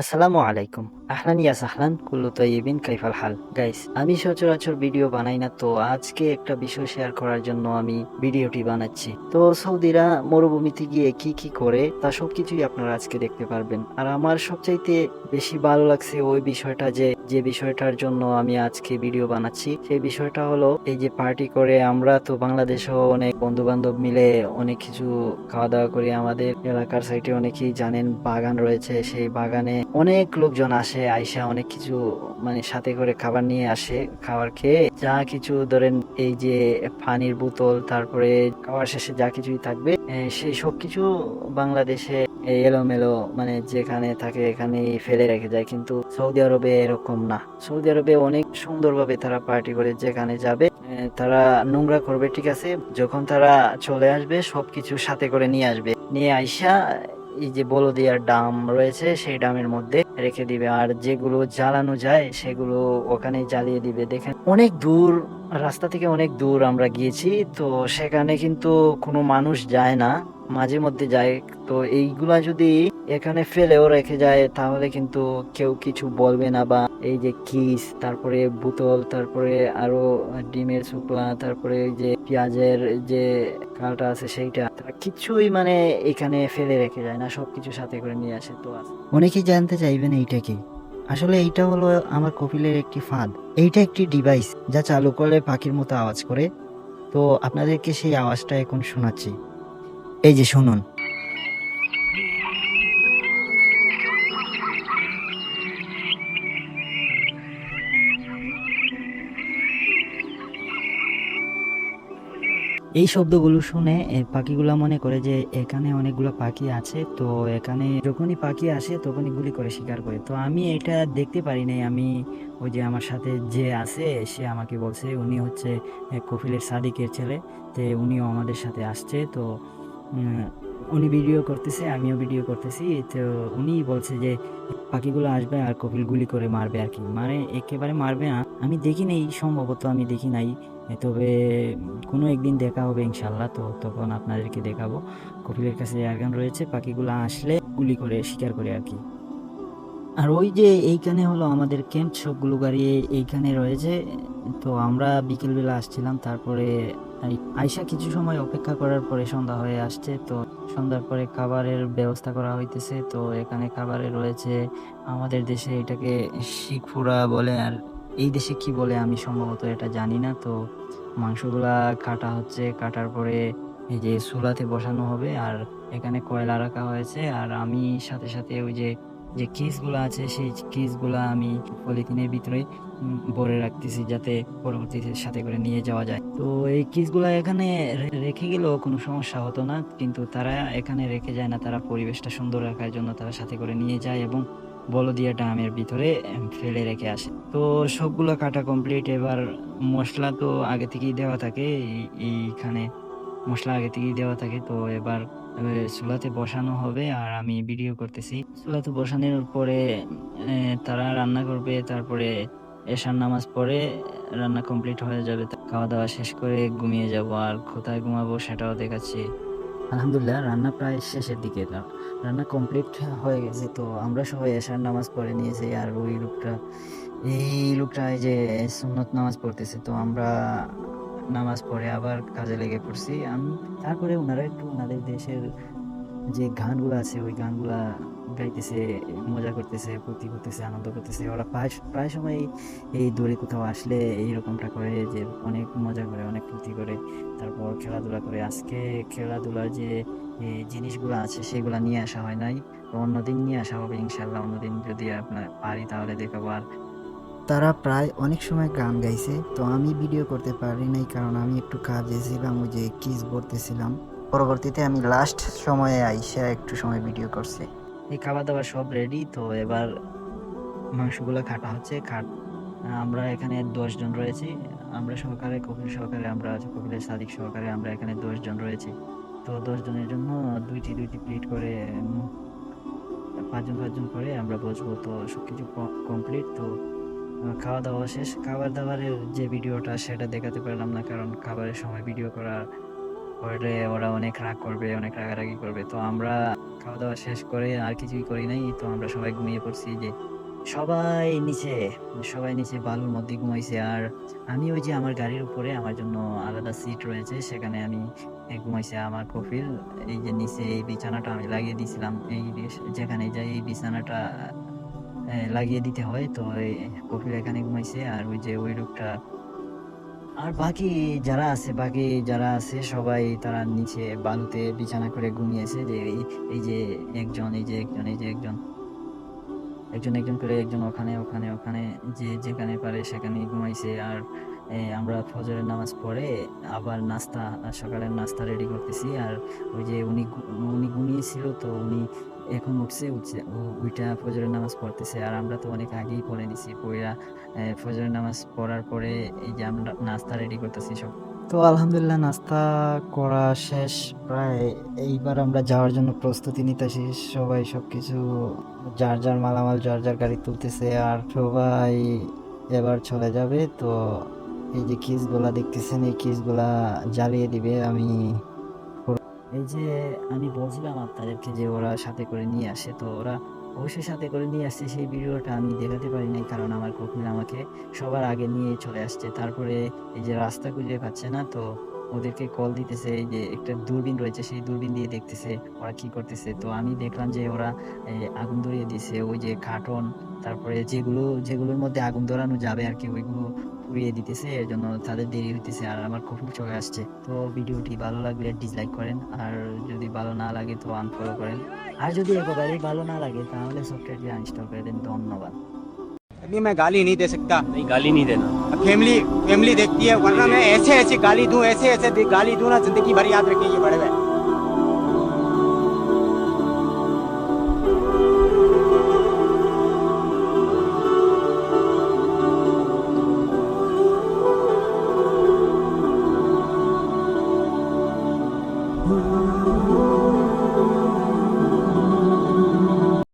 আসসালামু আলাইকুম। আহলান ইয়া সাহলান, কুল্লু তৈবিন কাইফাল হাল। গাইস আমি সচরাচর ভিডিও বানাই না, তো আজকে একটা বিষয় শেয়ার করার জন্য আমি ভিডিওটি বানাচ্ছি। তো সৌদিরা মরুভূমিতে গিয়ে কি কি করে, তা সবকিছুই আপনারা আজকে দেখতে পারবেন। আর আমার সবচাইতে বেশি ভালো লাগছে ওই বিষয়টা যে যে বিষয়টার জন্য আমি আজকে ভিডিও বানাচ্ছি, সেই বিষয়টা হলো এই যে পার্টি করে আমরা তো বাংলাদেশেও অনেক বন্ধু বান্ধব মিলে অনেক কিছু খাওয়া দাওয়া করি। আমাদের এলাকার সাইডে অনেকেই জানেন বাগান রয়েছে, সেই বাগানে অনেক লোকজন আসে, আইসা অনেক কিছু মানে সাথে করে খাবার নিয়ে আসে, খাবার খেয়ে যা কিছু ধরেন এই যে পানির বোতল, তারপরে খাওয়ার শেষে যা কিছুই থাকবে সেই সব কিছু বাংলাদেশে এলোমেলো মানে যেখানে থাকে এখানেই ফেলে রেখে যায়। কিন্তু সৌদি আরবে এরকম না। সৌদি আরবে অনেক সুন্দরভাবে তারা পার্টি করে, যেখানে যাবে তারা নোংরা করবে, ঠিক আছে? যখন তারা চলে আসবে, সবকিছু সাথে করে নিয়ে আসবে। নিয়ে আইসা, এই যে বলদিয়ার ডাম রয়েছে, সেই ডামের মধ্যে রেখে দিবে। আর যেগুলো জ্বালানো যায়, সেগুলো ওখানে জ্বালিয়ে দিবে। দেখেন, অনেক দূর, রাস্তা থেকে অনেক দূর আমরা গিয়েছি, তো সেখানে কিন্তু কোনো মানুষ যায় না। মাঝে মধ্যে যায়। তো এইগুলা যদি এখানে ফেলেও রেখে যায়, তাহলে কিন্তু কেউ কিছু বলবে না বা এই যে কিস তারপরে বোতল, তারপরে আরও ডিমের শুকলা, তারপরে যে পেঁয়াজের যে কালটা আছে সেইটা, তারা কিছুই মানে এখানে ফেলে রেখে যায় না, সবকিছু সাথে করে নিয়ে আসে তো অনেকেই জানতে চাইবেন এইটা কি? আসলে এইটা হলো আমার কপিলের একটি ফাঁদ। এইটা একটি ডিভাইস যা চালু করলে পাখির মতো আওয়াজ করে। তো আপনাদেরকে সেই আওয়াজটা এখন শোনাচ্ছি। এই যে শুনুন। এই শব্দগুলো শুনে পাখিগুলো মনে করে যে এখানে অনেকগুলো পাখি আছে তো এখানে যখনই পাখি আসে তখনই গুলি করে শিকার করে। তো আমি এটা দেখতে পারি নাই আমি ওই যে আমার সাথে যে আছে সে আমাকে বলছে উনি হচ্ছে এ, কপিলের সাদিকের ছেলে তো উনিও আমাদের সাথে আসছে তো উনি ভিডিও করতেছে আমিও ভিডিও করতেছি তো উনি বলছে যে পাখিগুলো আসবে আর কপিল গুলি করে মারবে আর কি। মানে একেবারে মারবে না আমি দেখি নাই, সম্ভবত আমি দেখি নাই। তবে কোনো একদিন দেখা হবে ইনশাল্লাহ তো তখন আপনাদেরকে দেখাবো। কপিলের কাছে এয়ারগান রয়েছে পাখিগুলো আসলে গুলি করে, শিকার করে আর কি। আর ওই যে এইখানে হলো আমাদের ক্যাম্প সবগুলো গাড়ি এইখানে রয়েছে, তো আমরা বিকেলবেলা আসছিলাম, তারপরে আই- আইসা কিছু সময় অপেক্ষা করার পরে সন্ধ্যা হয়ে আসছে, তো সন্ধ্যার পরে খাবারের ব্যবস্থা করা হইতেছে, তো এখানে খাবারে রয়েছে আমাদের দেশে এটাকে শিখফুরা বলে, আর এই দেশে কি বলে আমি সম্ভবত এটা জানি না। তো মাংসগুলা কাটা হচ্ছে, কাটার পরে এই যে চুলাতে বসানো হবে আর এখানে কয়লা রাখা হয়েছে। আর আমি সাথে সাথে ওই যে যে কিসগুলো আছে, সেই কিসগুলা আমি পলিথিনের ভিতরে ভরে রাখতেছি যাতে পরবর্তীতে সাথে করে নিয়ে যাওয়া যায়। তো এই কিসগুলা এখানে রেখে গেলেও কোনো সমস্যা হতো না। কিন্তু তারা এখানে রেখে যায় না। তারা পরিবেশটা সুন্দর রাখার জন্য তারা সাথে করে নিয়ে যায় এবং বলদিয়া ডামের ভিতরে ফেলে রেখে আসে। তো সবগুলো কাটা কমপ্লিট এবার মশলা তো আগে থেকেই দেওয়া থাকে এইখানে মশলা আগে থেকেই দেওয়া থাকে। তো এবার চুলাতে বসানো হবে, আর আমি ভিডিও করতেছি। চুলাতে বসানোর পরে তারা রান্না করবে, তারপরে এশার নামাজ পড়ে, রান্না কমপ্লিট হয়ে যাবে খাওয়া দাওয়া শেষ করে ঘুমিয়ে যাব। আর কোথায় ঘুমাবো সেটাও দেখাচ্ছি। আলহামদুলিল্লাহ, রান্না প্রায় শেষের দিকে। রান্না কমপ্লিট হয়ে গেছে, তো আমরা সবাই এসার নামাজ পড়ে নিয়েছি আর ওই লোকটা, এই লোকটা এই যে সুন্নত নামাজ পড়তেছে, তো আমরা নামাজ পড়ে আবার কাজে লেগে পড়ছি। আমি, তারপরে ওনারা একটু ওনাদের দেশের যে গানগুলো আছে, ওই গানগুলা গাইতেছে, মজা করতেছে, ফুর্তি করতেছে, আনন্দ করতেছে। ওরা প্রায় প্রায় সময় এই দূরে কোথাও আসলে এইরকমটা করে যে অনেক মজা করে, অনেক ফুর্তি করে। তারপর খেলাধুলা করে। আজকে খেলাধুলার যে জিনিসগুলো আছে, সেগুলো নিয়ে আসা হয় নাই। অন্যদিন নিয়ে আসা হবে ইনশাল্লাহ অন্যদিন যদি আপনার পারি তাহলে দেখাবো। আর তারা প্রায় অনেক সময় গান গাইছে, তো আমি ভিডিও করতে পারি নাই কারণ আমি একটু কাজে ছিলাম, ওই যে কিস ভরতেছিলাম পরবর্তীতে আমি লাস্ট সময়ে আইসা একটু সময় ভিডিও করছি। এই খাবার দাবার সব রেডি তো এবার মাংসগুলো কাটা হচ্ছে খাট আমরা এখানে দশজন রয়েছি। আমরা সহকারে, কপিল সহকারে, আমরা কপিলের সাদিক সহকারে, আমরা এখানে দশজন রয়েছি। তো দশজনের জন্য দুইটি দুইটি প্লেট করে পাঁচজন পাঁচজন করে আমরা বসবো। তো সব কিছু কমপ্লিট তো খাওয়া দাওয়া শেষ। খাবার দাবারের যে ভিডিওটা, সেটা দেখাতে পারলাম না, কারণ খাবারের সময় ভিডিও করা পরে ওরা অনেক রাগ করবে, অনেক রাগারাগি করবে। তো আমরা খাওয়া দাওয়া শেষ করে আর কিছুই করি নাই, তো আমরা সবাই ঘুমিয়ে পড়ছি যে সবাই নিচে সবাই নিচে বালুর মধ্যে ঘুমাইছে আর আমি ওই যে আমার গাড়ির উপরে আমার জন্য আলাদা সিট রয়েছে, সেখানে আমি ঘুমাইছে আমার কফিল, এই যে নিচে এই বিছানাটা আমি লাগিয়ে দিয়েছিলাম, এই যেখানে যাই এই বিছানাটা লাগিয়ে দিতে হয়, তো কফিল এখানে ঘুমাইছে আর ওই যে ওই লোকটা আর বাকি যারা আছে, বাকি যারা আছে, সবাই তারা নিচে বালুতে বিছানা করে ঘুমিয়েছে যে এই যে একজন, এই যে একজন, এই যে একজন। একজন একজন করে একজন ওখানে ওখানে ওখানে যে যেখানে পারে সেখানে ঘুমাইছে। আর আমরা ফজরের নামাজ পড়ে আবার নাস্তা, সকালের নাস্তা রেডি করতেছি। আর ওই যে উনি উনি ঘুমিয়েছিল তো উনি এখন উঠছে উঠছে। ওইটা ফজরের নামাজ পড়তেছে আর আমরা তো অনেক আগেই পড়ে নিছি। পড়া ফজরের নামাজ পড়ার পরে এই যে আমরা নাস্তা রেডি করতেছি সব। তো আলহামদুলিল্লাহ নাস্তা করা শেষ। প্রায় এইবার আমরা যাওয়ার জন্য প্রস্তুতি নিতেছি। সবাই সবকিছু, যার যার মালামাল, যার যার গাড়ি তুলতেছে আর সবাই এবার চলে যাবে। তো এই যে কিসগুলা দেখতেছেন, এই কিসগুলা জ্বালিয়ে দিবে। আমি এই যে আমি বলছিলাম আপনাদেরকে যে ওরা সাথে করে নিয়ে আসে, তো ওরা অবশ্যই সাথে করে নিয়ে আসছে। সেই ভিডিওটা আমি দেখাতে পারি নাই, কারণ আমার কোকিল আমাকে সবার আগে নিয়ে চলে আসছে। তারপরে এই যে রাস্তা খুঁজে পাচ্ছে না, তো ওদেরকে কল দিতেছে যে একটা দূরবীন রয়েছে, সেই দূরবীন দিয়ে দেখতেছে ওরা কি করতেছে। তো আমি দেখলাম যে ওরা আগুন ধরিয়ে দিছে ওই যে কার্টন তারপরে যেগুলো, যেগুলোর মধ্যে আগুন ধরানো যাবে আর কি, ওইগুলো পুড়িয়ে দিতেছে, এর জন্য তাদের দেরি হইতেছে আর আমার কফিল চলে আসছে। তো ভিডিওটি ভালো লাগলে ডিসলাইক করেন, আর যদি ভালো না লাগে তো আনফলো করেন। আর যদি একেবারেই ভালো না লাগে তাহলে সফটওয়্যারটি আনস্টল করে দেন, ধন্যবাদ। अभी मैं गाली नहीं दे सकता। नहीं गाली नहीं देना। फैमिली फैमिली देखती है वरना मैं ऐसे ऐसे गाली दूँ ऐसे ऐसे गाली दूँ ना ज़िंदगी भर याद रखेंगे बड़े भाई।